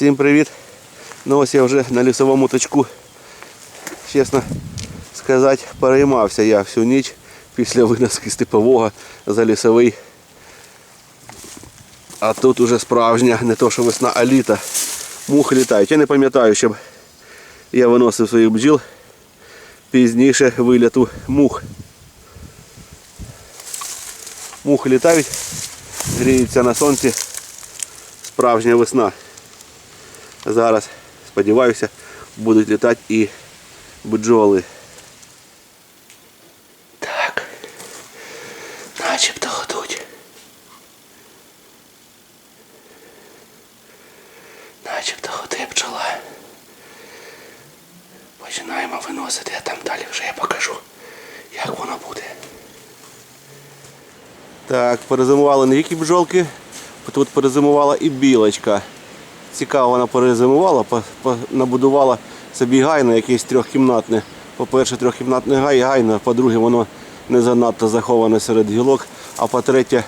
Всім привіт! Ну ось я вже на лісовому точку. Чесно сказати, переймався я всю ніч після винески з типового за лісовий. А тут уже справжня, не то що весна, а літа. Мухи літають. Я не пам'ятаю, щоб я виносив своїх бджіл пізніше виляту мух. Мухи літають, гріються на сонці. Справжня весна. Зараз, сподіваюся, будуть літати і бджоли. Так. Начебто готуть. Начебто готує бджола. Починаємо виносити, а там далі вже я покажу, як воно буде. Так, перезимували не тільки бджолки, тут перезимувала і білочка. Цікаво, вона перезимувала, набудувала собі гайно якесь трьохкімнатне. По-перше, трьохкімнатне гай, гайно, по-друге, воно не занадто заховане серед гілок. А по-третє,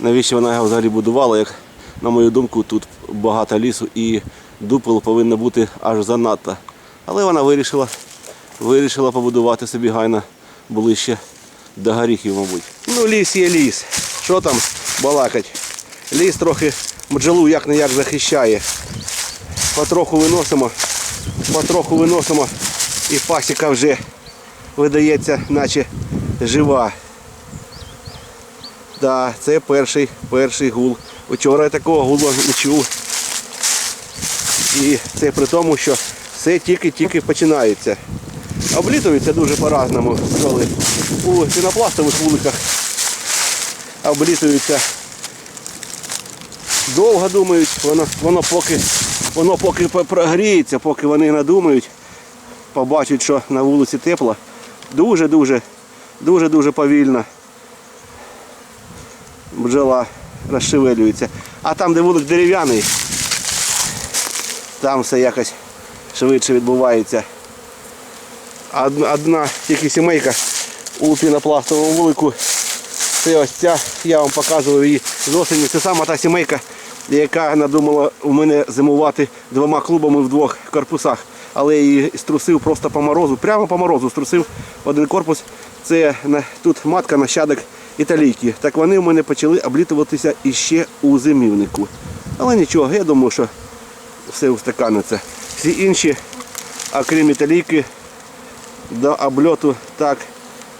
навіщо вона його взагалі будувала, як, на мою думку, тут багато лісу і дупел повинно бути аж занадто. Але вона вирішила, вирішила побудувати собі гайно ближче до горіхів, мабуть. Ну, ліс є ліс. Що там балакать? Ліс трохи бджолу як не як захищає. Потроху виносимо, потроху виносимо і пасіка вже видається, наче жива. Да, це перший, перший гул. Вчора я такого гулу не чув. І це при тому, що все тільки-тільки починається. Облітується дуже по-разному. У пінопластових вуликах облітуються довго думають, воно, воно поки воно поки прогріється, поки вони надумають, побачать, що на вулиці тепло. Дуже-дуже, дуже-дуже повільно бджола розшевелюється. А там, де вулик дерев'яний, там все якось швидше відбувається. Одна, одна тільки сімейка у пінопластовому вулику. Це ось ця, я вам показував її з осені. Це сама та сімейка, яка надумала у мене зимувати двома клубами в двох корпусах. Але її струсив просто по морозу, прямо по морозу струсив один корпус. Це тут матка нащадок італійки. Так вони у мене почали облітуватися іще у зимівнику. Але нічого, я думаю, що все устаканиться. Всі інші, окрім італійки, до обльоту, так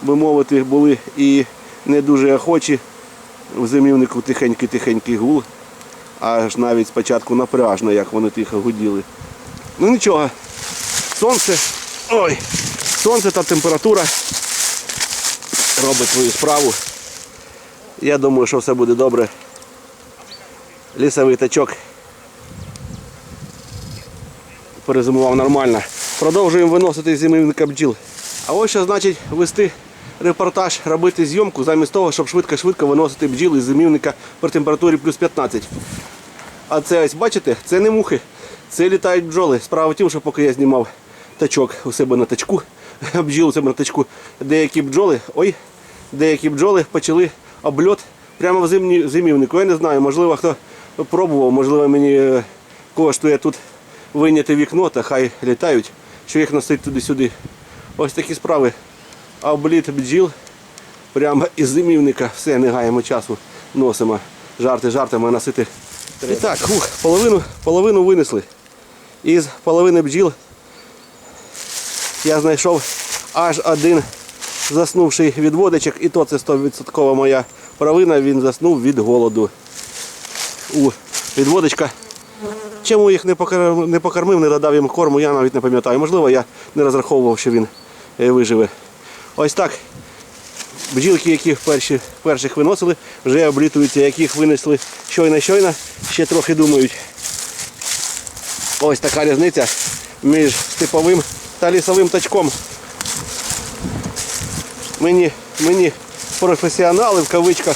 би мовити, були і не дуже охочі. В зимівнику тихенький-тихенький гул, аж навіть спочатку напряжно, як вони тихо гуділи. Ну нічого, сонце, ой, сонце та температура робить свою справу. Я думаю, що все буде добре. Лісовий тачок перезимував нормально. Продовжуємо виносити зимівника бджіл. А ось що значить вести репортаж, робити зйомку замість того, щоб швидко-швидко виносити бджіл із зимівника при температурі плюс 15. А це ось, бачите, це не мухи, це літають бджоли. Справа в тім, що поки я знімав тачок у себе на тачку, бджіл у себе на тачку, деякі бджоли, ой, деякі бджоли почали обльот прямо в зимні, зимівнику. Я не знаю, можливо, хто пробував, можливо, мені е, коштує тут вийняти вікно та хай літають, що їх носить туди-сюди. Ось такі справи. А обліт бджіл прямо із зимівника. Все, не гаємо часу, носимо. Жарти жартами носити. І так, ух, половину, половину винесли. Із половини бджіл я знайшов аж один заснувший відводичок, і то це 100% моя провина, він заснув від голоду. У відводичка. Чому їх не покормив, не покормив, не додав їм корму, я навіть не пам'ятаю. Можливо, я не розраховував, що він е, виживе. Ось так. Бджілки, які перші, перших виносили, вже облітуються, яких винесли щойно-щойно, ще трохи думають. Ось така різниця між типовим та лісовим тачком. Мені, мені професіонали в кавичках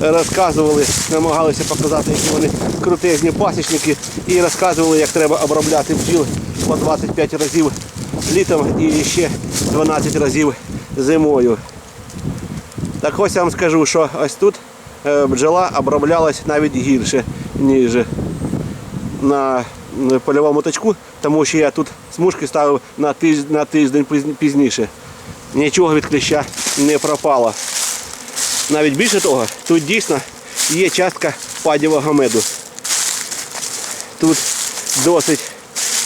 розказували, намагалися показати, які вони крутезні пасічники, і розказували, як треба обробляти бджіл по 25 разів літом і ще 12 разів зимою. Так ось я вам скажу, що ось тут е, бджола оброблялась навіть гірше, ніж на польовому тачку, тому що я тут смужки ставив на тиждень, на тиждень пізніше. Нічого від кліща не пропало. Навіть більше того, тут дійсно є частка падівого меду. Тут досить,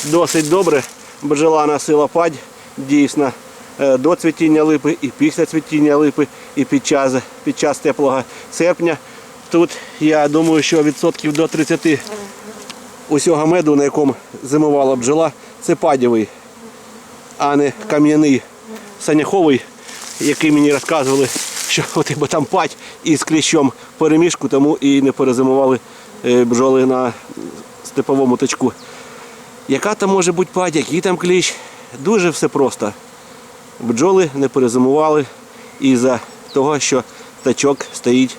досить добре бджола носила падь, дійсно, до цвітіння липи і після цвітіння липи, і під час, під час теплого серпня. Тут я думаю, що відсотків до 30 усього меду, на якому зимувала бджола, це падєвий, а не кам'яний саняховий, який мені розказували, що от там падь із кліщом перемішку, тому і не перезимували е, бджоли на степовому тачку. Яка там може бути падь, який там кліщ? Дуже все просто. Бджоли не перезимували із-за того, що тачок стоїть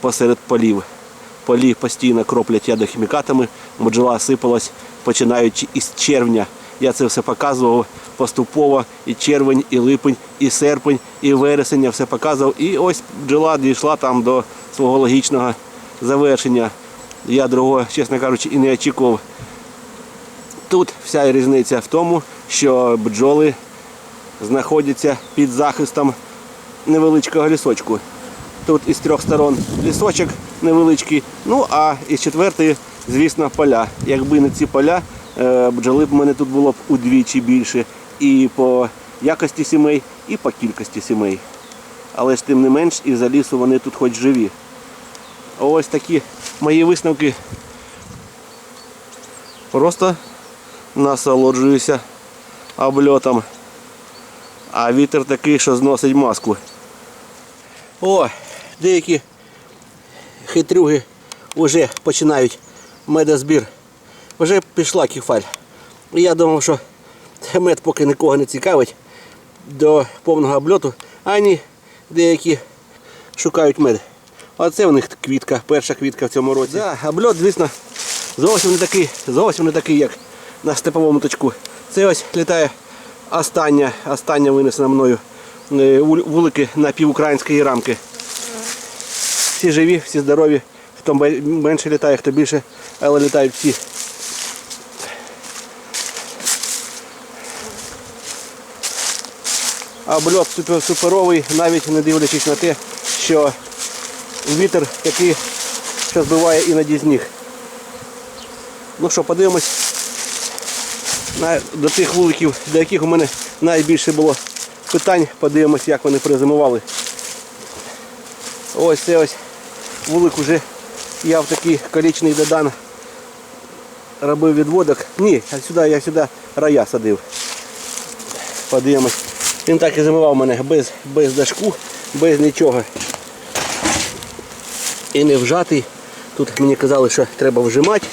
посеред полів. Полі постійно кроплять ядохімікатами, бджола сипалась, починаючи із червня. Я це все показував поступово. І червень, і липень, і серпень, і вересень я все показував. І ось бджола дійшла там до свого логічного завершення. Я другого, чесно кажучи, і не очікував. Тут вся різниця в тому, що бджоли знаходяться під захистом невеличкого лісочку. Тут із трьох сторон лісочок невеличкий, ну а із четвертої, звісно, поля. Якби не ці поля, е, бджоли б мене тут було б удвічі більше і по якості сімей, і по кількості сімей. Але ж тим не менш, і за лісу вони тут хоч живі. Ось такі мої висновки. Просто насолоджуюся обльотом. А вітер такий, що зносить маску. О, деякі хитрюги вже починають медозбір. Вже пішла кефаль. Я думав, що мед поки нікого не цікавить до повного обльоту, ані деякі шукають мед. Оце в них квітка, перша квітка в цьому році. Да, обльот, звісно, зовсім не такий, зовсім не такий, як на степовому точку. Це ось літає остання, остання винесена мною е, вулики на півукраїнської рамки. Всі живі, всі здорові. Хто менше літає, хто більше, але літають всі. Обльот супер, суперовий, навіть не дивлячись на те, що вітер такий, що збиває іноді з ніг. Ну що, подивимось до тих вуликів, до яких у мене найбільше було питань. Подивимось, як вони перезимували. Ось це ось вулик уже я в такий колічний додан робив відводок. Ні, а сюди я сюди рая садив. Подивимось. Він так і зимував мене без, без дашку, без нічого. І не вжатий. Тут мені казали, що треба вжимати.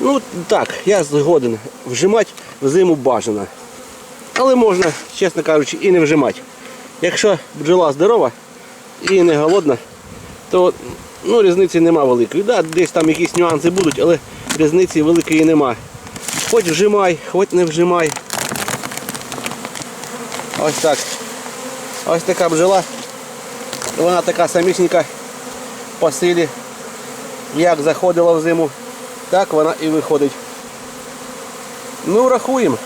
Ну так, я згоден. Вжимати в зиму бажано. Але можна, чесно кажучи, і не вжимати. Якщо бджола здорова і не голодна, то ну, різниці нема великої. Да, десь там якісь нюанси будуть, але різниці великої нема. Хоч вжимай, хоч не вжимай. Ось так. Ось така бджола. Вона така самісінька по силі. Як заходила в зиму, так вона і виходить. Ну, рахуємо.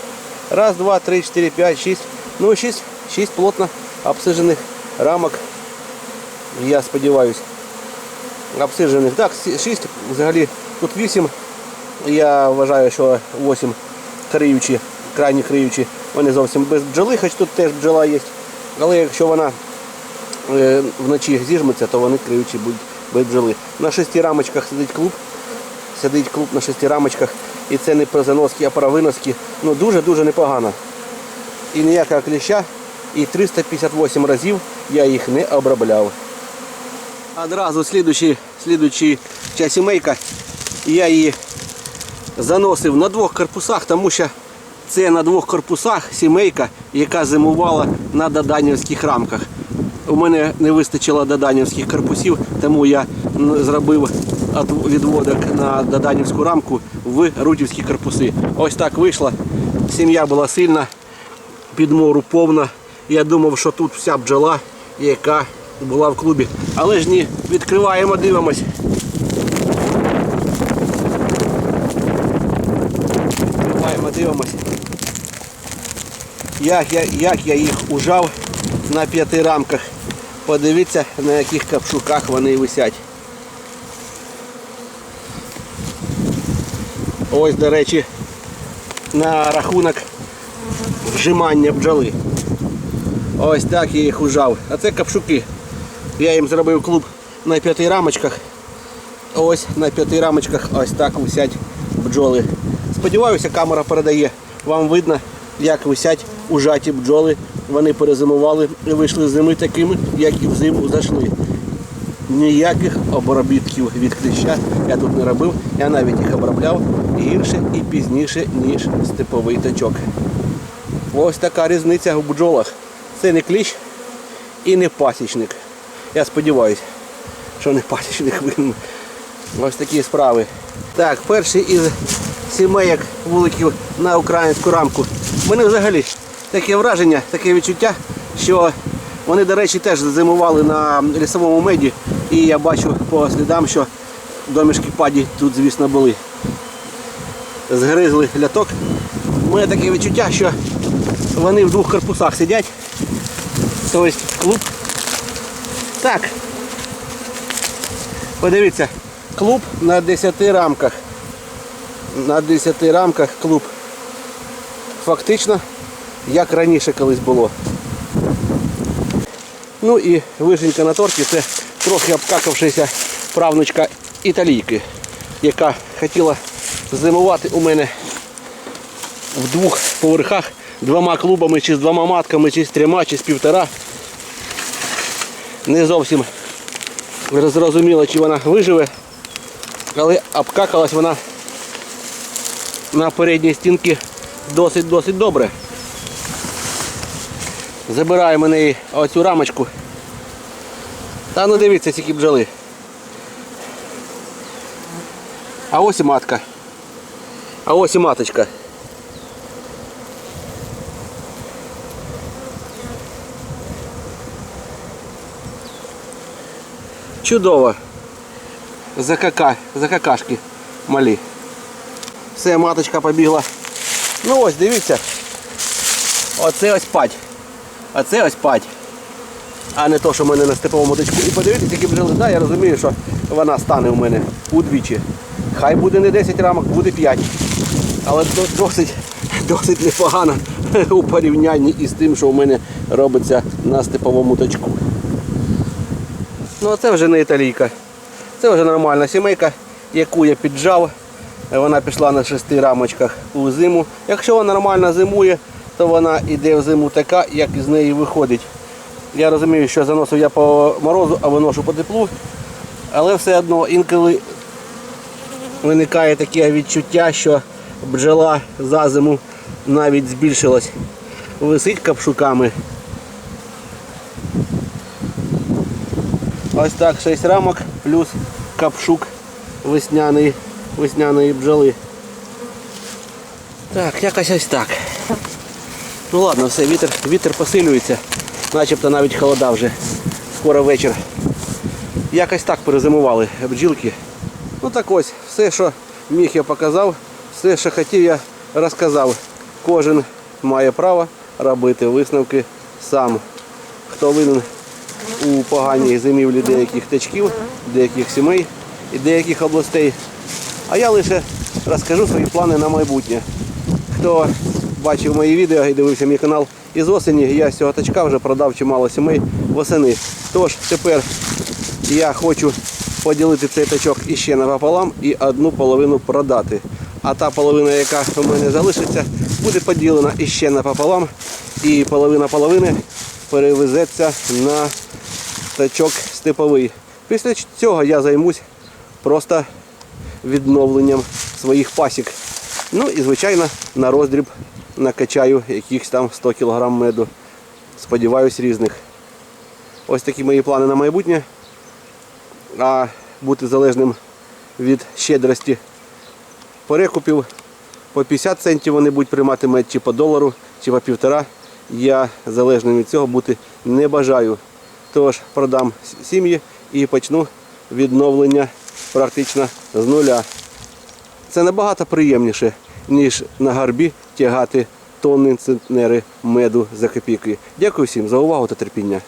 Раз, два, три, чотири, п'ять, шість. Ну, шість, шість плотно обсижених рамок. Я сподіваюся. Обсижених. Так, шість, взагалі тут вісім. Я вважаю, що вісім криючі, крайні криючі. Вони зовсім без бджоли, хоч тут теж бджола є. Але якщо вона е, вночі зіжметься, то вони криючі будуть без бджоли. На шести рамочках сидить клуб. Сидить клуб на шести рамочках. І це не про заноски, а про виноски. Ну дуже-дуже непогано. І ніякого кліща. І 358 разів я їх не обробляв. Одразу слідуючий, слідуючий ця сімейка. Я її заносив на двох корпусах, тому що це на двох корпусах сімейка, яка зимувала на доданівських рамках. У мене не вистачило доданівських корпусів, тому я зробив відводок на доданівську рамку в рутівські корпуси. Ось так вийшло. Сім'я була сильна, підмору повна. Я думав, що тут вся бджола, яка була в клубі. Але ж ні, відкриваємо, дивимось. Відкриваємо, Дивимось. Як я, як я їх ужав на п'яти рамках. Подивіться, на яких капшуках вони висять. Ось, до речі, на рахунок вжимання бджоли. Ось так я їх ужав. А це капшуки. Я їм зробив клуб на п'яти рамочках. Ось на п'яти рамочках ось так висять бджоли. Сподіваюся, камера передає. Вам видно, як висять ужаті бджоли. Вони перезимували і вийшли з зими такими, як і взиму зайшли. Ніяких обробітків від кліща я тут не робив. Я навіть їх обробляв гірше і пізніше, ніж степовий тачок. Ось така різниця в бджолах. Це не кліщ і не пасічник. Я сподіваюся, що не пасічник винен. Ось такі справи. Так, перший із сімейок вуликів на українську рамку. У мене взагалі таке враження, таке відчуття, що вони, до речі, теж зимували на лісовому меді. І я бачу по слідам, що домішки паді тут, звісно, були. Згризли ляток. У мене таке відчуття, що вони в двох корпусах сидять. Тобто клуб. Так. Подивіться, клуб на 10 рамках. На 10 рамках клуб. Фактично, як раніше колись було. Ну і вишенька на торті це трохи обкакавшися правнучка італійки, яка хотіла зимувати у мене в двох поверхах двома клубами, чи з двома матками, чи з трьома, чи з півтора. Не зовсім зрозуміло, чи вона виживе, але обкакалась вона на передній стінці досить-досить добре. Забираємо неї оцю рамочку. Та ну дивіться, ці бджоли. А ось і матка. А ось і маточка. Чудово. Закака, закакашки малі. Все, маточка побігла. Ну ось, дивіться. Оце ось пать. Оце ось пать. А не то, що в мене на степовому тичку. І подивіться, які бджоли. Да, я розумію, що вона стане у мене удвічі. Хай буде не 10 рамок, буде 5. Але досить, досить непогано у порівнянні із тим, що у мене робиться на степовому точку. Ну а це вже не італійка. Це вже нормальна сімейка, яку я піджав. Вона пішла на шести рамочках у зиму. Якщо вона нормально зимує, то вона йде в зиму така, як із неї виходить. Я розумію, що заносив я по морозу, а виношу по теплу. Але все одно інколи виникає таке відчуття, що бджола за зиму навіть збільшилась. Висить капшуками. Ось так 6 рамок плюс капшук весняної, весняної бджоли. Так, якось ось так. Ну ладно, все, вітер, вітер посилюється. Начебто навіть холода вже. Скоро вечір. Якось так перезимували бджілки. Ну так ось, все, що міг я показав, все, що хотів, я розказав. Кожен має право робити висновки сам. Хто винен у поганій зимівлі деяких тачків, деяких сімей і деяких областей. А я лише розкажу свої плани на майбутнє. Хто бачив мої відео і дивився мій канал із осені, я з цього тачка вже продав чимало сімей восени. Тож тепер я хочу поділити цей тачок іще напополам і одну половину продати. А та половина, яка у мене залишиться, буде поділена іще напополам. І половина половини перевезеться на тачок степовий. Після цього я займусь просто відновленням своїх пасік. Ну і, звичайно, на роздріб накачаю якихось там 100 кг меду. Сподіваюсь, різних. Ось такі мої плани на майбутнє. А бути залежним від щедрості перекупів по 50 центів вони будуть приймати мед чи по долару, чи по півтора. Я залежним від цього бути не бажаю. Тож продам сім'ї і почну відновлення практично з нуля. Це набагато приємніше, ніж на гарбі тягати тонни центнери меду за копійки. Дякую всім за увагу та терпіння.